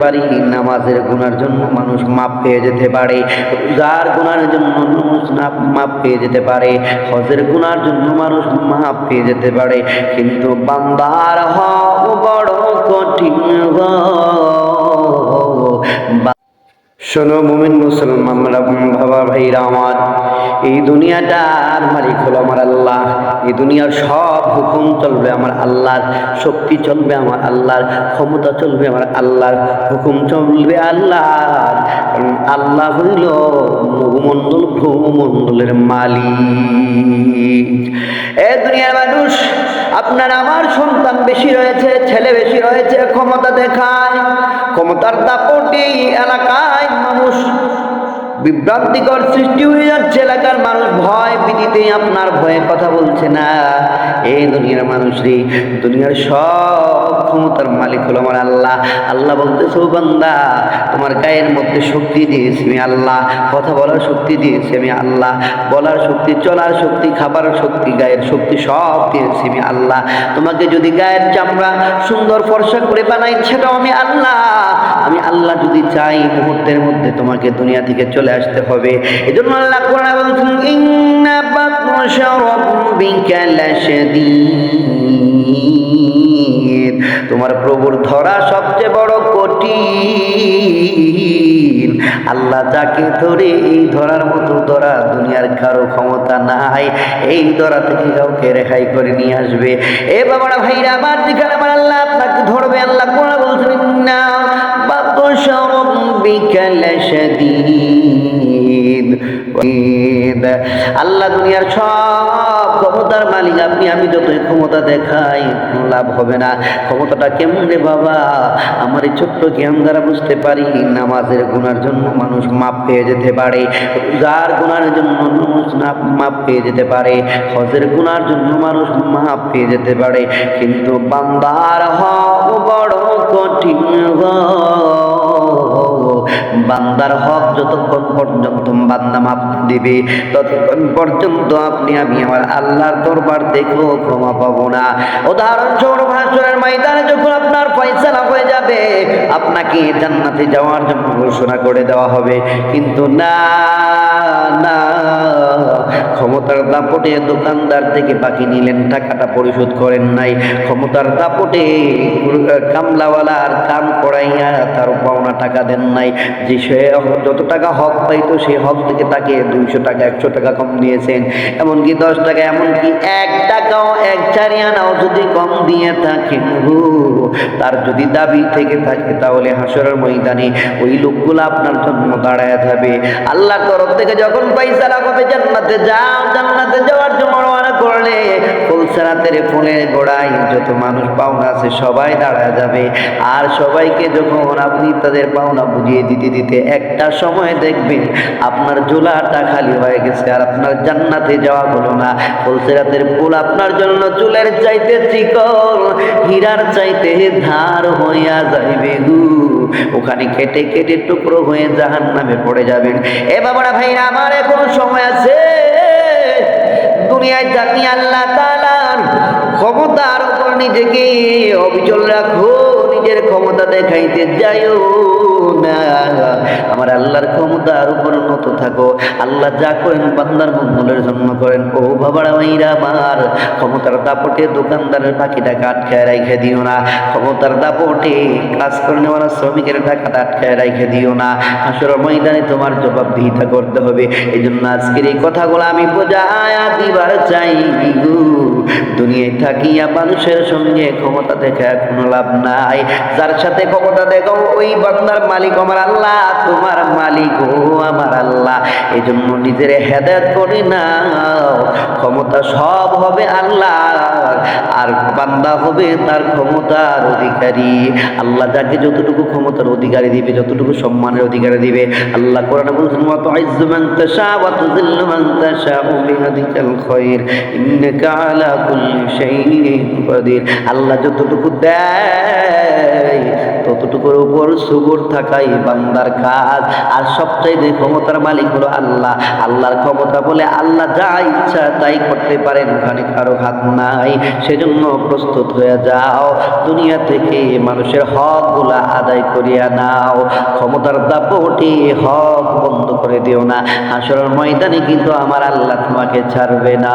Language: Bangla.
পারি নামাজের গুনার জন্য মানুষ মাপ পেয়ে যেতে পারে। রোজার গুনার জন্য মানুষ মাপ পেয়ে যেতে পারে, হজের গুনার জন্য মানুষ মাপ পেয়ে যেতে পারে। কিন্তু বান্দার হক বড় কঠিন শোনো মুমিন মুসলমানরা বাবা ভাইরা আমার, এই দুনিয়াটার মালিক হলো আমার আল্লাহ, এই দুনিয়ার সব হুকুম চলবে আমার আল্লাহর, শক্তি চলবে আমার আল্লাহর, ক্ষমতা চলবে আমার আল্লাহর, হুকুম চলবে আল্লাহর আল্লাহ হইল নবমণ্ডল ভ্রমমণ্ডলের মালিক। এ দুনিয়ার মানুষ আপনার আমার সন্তান বেশি রয়েছে ছেলে বেশি রয়েছে ক্ষমতা দেখায়। ক্ষমতার দাপটি এলাকায় মানুষ বিভ্রান্তিকর সৃষ্টি হয়ে যাচ্ছে এলাকার মানুষ ভয় ভীতিতে আপনার ভয়ে কথা বলছে না। এই দুনিয়ার মানুষই দুনিয়ার সব ক্ষমতার মালিক হলো আমার আল্লাহ। আল্লাহ বলতেছে, "ও বান্দা, তোমার গায়ের মধ্যে শক্তি দিয়েছি আমি আল্লাহ। কথা বলার শক্তি দিয়েছি আমি আল্লাহ। বলার শক্তি, চলার শক্তি খাবার শক্তি, গায়ের শক্তি সব দিয়েছি আমি আল্লাহ। তোমাকে যদি গায়ের চামড়া সুন্দর ফর্সা করে বানাই, সেটাও আমি আল্লাহ। আমি আল্লাহ যদি চাই মুহূর্তের মধ্যে তোমাকে দুনিয়া থেকে চলে আসতে হবে। এজন্য আল্লাহ কোরআনে বলছেন, ইন্না বাতশা রাব্বিকা লাশাদীদ। তোমার প্রভুর ধরা সবচেয়ে বড় কঠিন। আল্লাহ যাকে ধরে এই ধরার মতো ধরা দুনিয়ার কারও ক্ষমতা নাই, এই ধরা থেকে কাউকে রেহাই করে নিয়ে আসবে। এ বাবারা ভাইরা আমার যেখানে আমার আল্লাহ আপনাকে ধরবে, আল্লাহ কোরআন বলছেন না বাতশ রব্বিকা লাশাদীদ। আল্লাহ দুনিয়ার সব ক্ষমতার মালিক, আপনি, আমি যতই ক্ষমতা দেখাই, কোনো লাভ হবে না। ক্ষমতাটা কেমনে বাবা? আমার এই ছোট্ট জ্ঞান দ্বারা বুঝতে পারি, নামাজের গুনার জন্য মানুষ মাপ পেয়ে যেতে পারে, রোজার গুনার জন্য মানুষ না মাপ পেয়ে যেতে পারে, হজের গুনার জন্য মানুষ মাপ পেয়ে যেতে পারে। কিন্তু বান্দার হক বড় কঠিন গো। বান্দার হক যতক্ষণ পর্যন্ত বান্দা মাপ দিবে, ততক্ষণ পর্যন্ত আপনি, আমি আমার আল্লাহর দরবার দেখো ক্ষমা পাবো না। উদাহরণস্বরূপ হাসরের ময়দানে যখন আপনার ফয়সালা হয়ে যাবে, আপনাকে জান্নাতে যাওয়ার জন্য ঘোষণা করে দেওয়া হবে। কিন্তু না না ক্ষমতার দাপটে দোকানদার থেকে বাকি নিলেন, টাকাটা পরিশোধ করেন নাই। ক্ষমতার দাপটে কামলাওয়ালার কাম করাইয়া তার পাওনা টাকা দেন নাই। যে সে, যত টাকা হক পাইতো সেই হক থেকে তাকে দুইশো টাকা, একশো টাকা কম দিয়েছেন। এমনকি দশ টাকা, এমনকি এক টাকাও, এক চারি আনাও যদি কম দিয়ে থাকেন তার যদি দাবি থেকে থাকে, তাহলে হাসরের ময়দানে ওই লোকগুলো আপনার জন্য দাঁড়ায় যাবে। আল্লাহর তরফ থেকে যখন পয়সা লাগাবে জান্নাতে যাও। জান্নাতে যাওয়ার জন্য রওনা করলে ফুলসারাতের ফুলের গোড়ায় যত মানুষ পাওনা আছে সবাই যাবে। আর সবাইকে যখন আপনি তাদের পাওনা বুঝিয়ে দিতে দিতে একটা সময় দেখবেন আপনার জোলাটা খালি হয়ে গেছে আর আপনার জান্নাতে যাওয়া হলো না। ফুলসেরাতের ফুল আপনার জন্য চুলের চাইতে চিকল হীরার চাইতে ধার হইয়া যাইবে গু। ওখানে কেটে কেটে টুকরো হয়ে জাহান নামে পড়ে যাবেন। এ বাবারা ভাইরা, আমার এখনও সময় আছে। দুনিয়ায় থাকি আল্লাহ তালার ক্ষমতার উপর নিজেকে অবিচল রাখো নিজের ক্ষমতা দেখাইতে যাইও আমার আল্লাহর ক্ষমতার উপর নত থাকো। আল্লাহ যা করেন বান্দার মঙ্গলের জন্য করেন। ও বাবারা মাইরা আমার, ক্ষমতার দাপটে দোকানদারের বাকি টাকা আটকায় দিও না। ক্ষমতার দাপটে কাজ করে নেওয়ার শ্রমিকের টাকাটা আটকায় রেখে দিও না। আসলে ময়দানে তোমার জবাবদিহিতা করতে হবে। এই জন্য আজকের এই কথাগুলো আমি বোঝায়া দিবার চাই দুনিয়ায় থাকিয়া মানুষের সঙ্গে ক্ষমতা দেখে কোনো লাভ নাই। যার সাথে ক্ষমতা দেখো, ওই বান্দার মালিক আমার আল্লাহ, তোমার মালিক ও আমার আল্লাহ। এই জন্য নিজের হেদায়ত করি না ক্ষমতা সব হবে আল্লাহ। আর বান্দা হবে তার ক্ষমতার অধিকারী। আল্লাহ যাকে যতটুকু ক্ষমতার অধিকারী দিবে, যতটুকু সম্মানের অধিকারী দিবে, আল্লাহ কোরআন বলছেন মত আল্লাহ যতটুকু দেয় এতটুকুর উপর সুবুর থাকাই বান্দার কাজ। আর সবচাইতে ক্ষমতার মালিক হলো আল্লাহ। আল্লাহর ক্ষমতা বলে আল্লাহ যা ইচ্ছা তাই করতে পারেন ওখানে কারও হাত নাই। সেজন্য প্রস্তুত হয়ে যাও। দুনিয়া থেকে মানুষের হকগুলা আদায় করিয়া নাও। ক্ষমতার দাপটি হক বন্ধ করে দিও না। হাসরের ময়দানে কিন্তু আমার আল্লাহ তোমাকে ছাড়বে না।